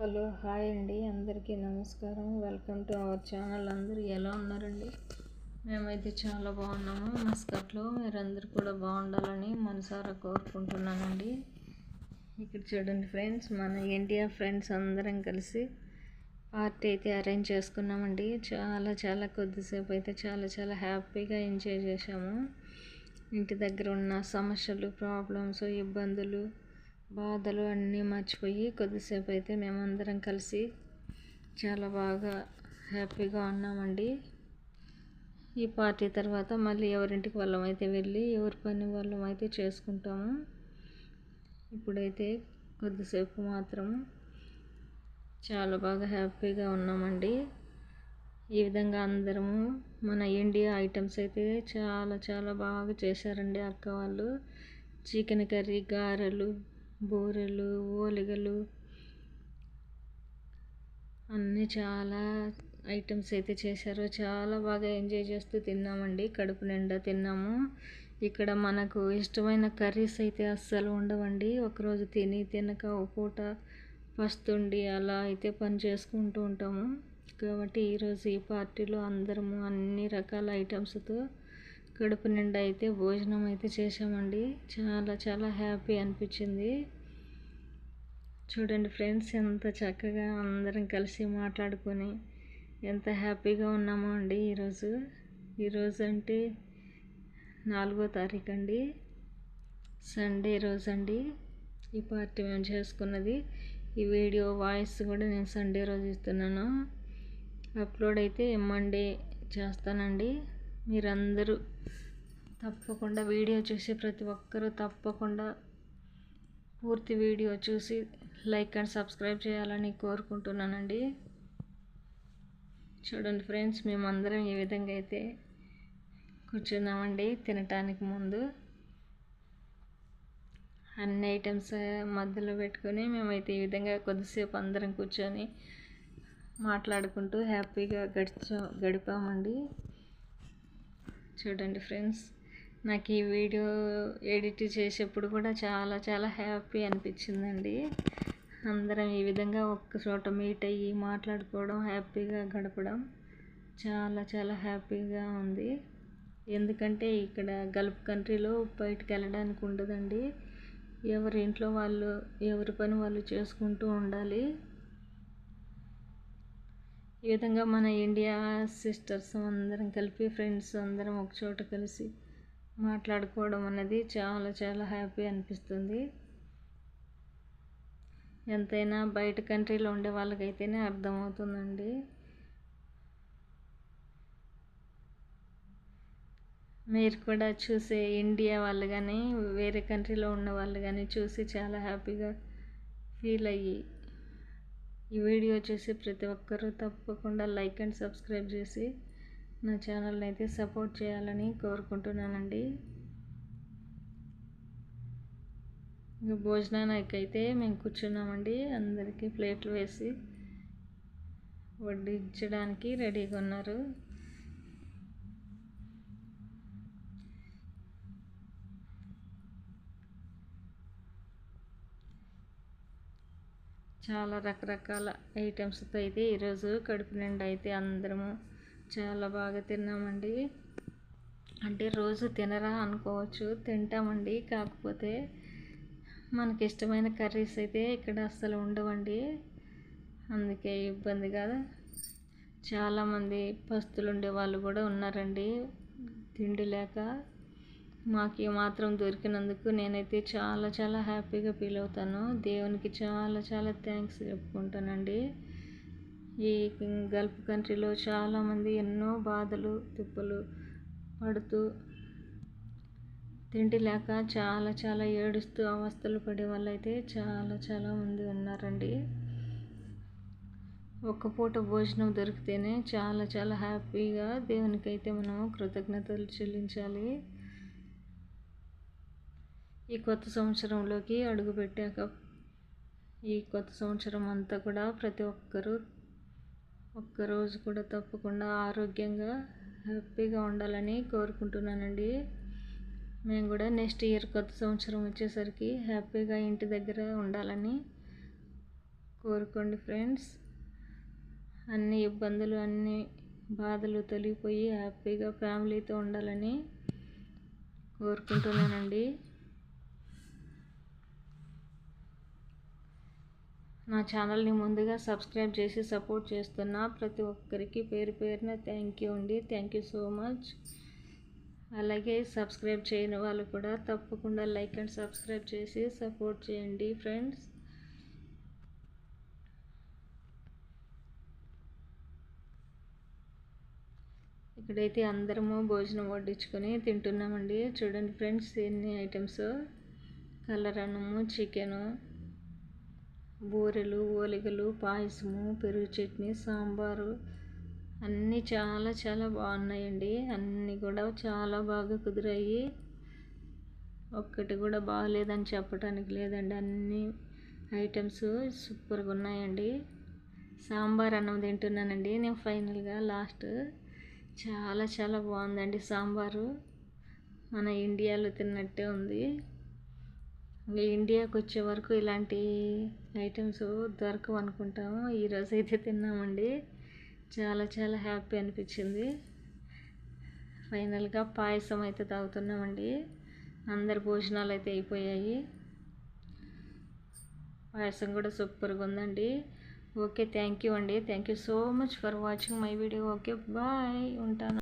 Hello hi అండి. అందరికీ నమస్కారం. Welcome to our channel. అందరూ ఎలా ఉన్నారండి? మేమైతే చాలా బాగున్నాము. మస్కట్లో మీరందరూ కూడా బాగుండాలని మనసారా కోరుకుంటున్నానండి. ఇక్కడ చూడండి ఫ్రెండ్స్ మన ఇండియా ఫ్రెండ్స్ అందరం కలిసి పార్టీ అయితే అరేంజ్ చేసుకున్నామండి. చాలా చాలా కొద్దిసేపు అయితే చాలా చాలా హ్యాపీగా ఎంజాయ్ చేసాము ఇంటి దగ్గర ఉన్న సమస్యలు ప్రాబ్లమ్స్ ఇబ్బందులు బాధలు అన్నీ మర్చిపోయి కొద్దిసేపు అయితే మేమందరం కలిసి చాలా బాగా హ్యాపీగా ఉన్నామండి. ఈ పార్టీ తర్వాత మళ్ళీ ఎవరింటికి వాళ్ళం అయితే వెళ్ళి ఎవరి పని వాళ్ళం అయితే చేసుకుంటాము ఇప్పుడైతే కొద్దిసేపు మాత్రం చాలా బాగా హ్యాపీగా ఉన్నామండి. ఈ విధంగా అందరము మన ఇండియా ఐటమ్స్ అయితే చాలా చాలా బాగా చేశారండి అక్క వాళ్ళు. చికెన్ కర్రీ గారెలు బూరెలు ఓలిగలు అన్నీ చాలా ఐటమ్స్ అయితే చేశారు. చాలా బాగా ఎంజాయ్ చేస్తూ తిన్నామండి. కడుపు నిండా తిన్నాము. ఇక్కడ మనకు ఇష్టమైన కర్రీస్ అయితే అస్సలు ఉండవండి. ఒకరోజు తిని తినక ఒక పూట పస్తుండి అలా అయితే పని చేసుకుంటూ ఉంటాము. కాబట్టి ఈరోజు ఈ పార్టీలో అందరము అన్ని రకాల ఐటమ్స్తో కడుపు నిండా అయితే భోజనం అయితే చేసామండి చాలా చాలా హ్యాపీ అనిపించింది. చూడండి ఫ్రెండ్స్ ఎంత చక్కగా అందరం కలిసి మాట్లాడుకొని ఎంత హ్యాపీగా ఉన్నామో అండి ఈరోజు. ఈరోజు అంటే నాలుగో తారీఖు అండి. సండే రోజు అండి. ఈ పార్టీ మేము చేసుకున్నది. ఈ వీడియో వాయిస్ కూడా నేను సండే రోజు ఇస్తున్నాను. అప్లోడ్ అయితే మండే చేస్తానండి. మీరందరూ తప్పకుండా వీడియో చూసి ప్రతి ఒక్కరూ తప్పకుండా పూర్తి వీడియో చూసి లైక్ అండ్ సబ్స్క్రైబ్ చేయాలని కోరుకుంటున్నానండి. చూడండి ఫ్రెండ్స్ మేమందరం ఈ విధంగా అయితే కూర్చున్నామండి తినటానికి ముందు. అన్ని ఐటమ్స్ మధ్యలో పెట్టుకొని మేమైతే ఈ విధంగా కొద్దిసేపు అందరం కూర్చొని మాట్లాడుకుంటూ హ్యాపీగా గడిచా గడిపామండి. చూడండి ఫ్రెండ్స్ నాకు ఈ వీడియో ఎడిట్ చేసేప్పుడు కూడా చాలా చాలా హ్యాపీ అనిపించిందండి. అందరం ఈ విధంగా ఒక్క చోట మీట్ అయ్యి మాట్లాడుకోవడం హ్యాపీగా గడపడం చాలా చాలా హ్యాపీగా ఉంది. ఎందుకంటే ఇక్కడ గల్ఫ్ కంట్రీలో బయటకు వెళ్ళడానికి ఉండదండి. ఎవరి ఇంట్లో వాళ్ళు ఎవరి పని వాళ్ళు చేసుకుంటూ ఉండాలి. ఈ విధంగా మన ఇండియా సిస్టర్స్ అందరం కలిపి ఫ్రెండ్స్ అందరం ఒక చోట కలిసి మాట్లాడుకోవడం అనేది చాలా చాలా హ్యాపీ అనిపిస్తుంది. ఎంతైనా బయట కంట్రీలో ఉండే వాళ్ళకైతేనే అర్థమవుతుందండి. మీరు కూడా చూసే ఇండియా వాళ్ళు కానీ వేరే కంట్రీలో ఉన్న వాళ్ళు కానీ చూసి చాలా హ్యాపీగా ఫీల్ అయ్యి ఈ వీడియో చూసి ప్రతి ఒక్కరూ తప్పకుండా లైక్ అండ్ సబ్స్క్రైబ్ చేసి నా ఛానల్ని అయితే సపోర్ట్ చేయాలని కోరుకుంటున్నానండి. ఇంకా భోజనానికి అయితే మేము కూర్చున్నామండి. అందరికీ ప్లేట్లు వేసి వడ్డించడానికి రెడీగా ఉన్నారు. చాలా రకరకాల ఐటమ్స్తో అయితే ఈరోజు కడుపు నిండా అయితే అందరము చాలా బాగా తిన్నామండి. అంటే రోజు తినరా అనుకోవచ్చు తింటామండి. కాకపోతే మనకి ఇష్టమైన కర్రీస్ అయితే ఇక్కడ అస్సలు ఉండవండి. అందుకే ఇబ్బంది కదా. చాలామంది పస్తులు ఉండే వాళ్ళు కూడా ఉన్నారండి. తిండి లేక మాకు మాత్రం దొరికినందుకు నేనైతే చాలా చాలా హ్యాపీగా ఫీల్ అవుతాను. దేవునికి చాలా చాలా థ్యాంక్స్ చెప్పుకుంటానండి. ఈ గల్ఫ్ కంట్రీలో చాలామంది ఎన్నో బాధలు తిప్పలు పడుతూ తిండి లేక చాలా చాలా ఏడుస్తూ అవస్థలు పడే వాళ్ళైతే చాలా చాలా మంది ఉన్నారండి. ఒక్క పూట భోజనం దొరికితేనే చాలా చాలా హ్యాపీగా దేవునికైతే మనం కృతజ్ఞతలు చెల్లించాలి. ఈ కొత్త సంవత్సరంలోకి అడుగుపెట్టాక ఈ కొత్త సంవత్సరం అంతా కూడా ప్రతి ఒక్కరూ ఒక్కరోజు కూడా తప్పకుండా ఆరోగ్యంగా హ్యాపీగా ఉండాలని కోరుకుంటున్నానండి. మేము కూడా నెక్స్ట్ ఇయర్ కొత్త సంవత్సరం వచ్చేసరికి హ్యాపీగా ఇంటి దగ్గర ఉండాలని కోరుకోండి ఫ్రెండ్స్. అన్ని ఇబ్బందులు అన్ని బాధలు తొలగిపోయి హ్యాపీగా ఫ్యామిలీతో ఉండాలని కోరుకుంటున్నానండి. నా ఛానల్ని ముందుగా సబ్స్క్రైబ్ చేసి సపోర్ట్ చేస్తున్న ప్రతి ఒక్కరికి పేరు పేరున థ్యాంక్ యూ అండి. థ్యాంక్ యూ సో మచ్ అలాగే సబ్స్క్రైబ్ చేయని వాళ్ళు కూడా తప్పకుండా లైక్ అండ్ సబ్స్క్రైబ్ చేసి సపోర్ట్ చేయండి ఫ్రెండ్స్ ఇక్కడైతే అందరము భోజనం వడ్డించుకొని తింటున్నామండి. చూడండి ఫ్రెండ్స్ ఎన్ని ఐటమ్స్ కలర్ అన్నము చికెను బూరెలు ఓలిగలు పాయసము పెరుగు చట్నీ సాంబారు. అన్నీ చాలా చాలా బాగున్నాయండి. అన్నీ కూడా చాలా బాగా కుదిరాయి. ఒక్కటి కూడా బాగలేదని చెప్పడానికి లేదండి. అన్ని ఐటమ్స్ సూపర్గా ఉన్నాయండి. సాంబార్ అన్నం తింటున్నానండి నేను ఫైనల్గా లాస్ట్. చాలా చాలా బాగుందండి సాంబారు. మన ఇండియాలో తిన్నట్టే ఉంది. ఇండియాకి వచ్చే వరకు ఇలాంటి ఐటమ్స్ దొరకవు అనుకుంటాము. ఈరోజు అయితే తిన్నామండి. చాలా చాలా హ్యాపీ అనిపించింది. ఫైనల్గా పాయసం అయితే తాగుతున్నామండి. అందరి భోజనాలు అయితే అయిపోయాయి. పాయసం కూడా సూపర్గా ఉందండి. ఓకే థ్యాంక్ యూ అండి. Thank you so much for watching my video. Okay bye. ఉంటాను.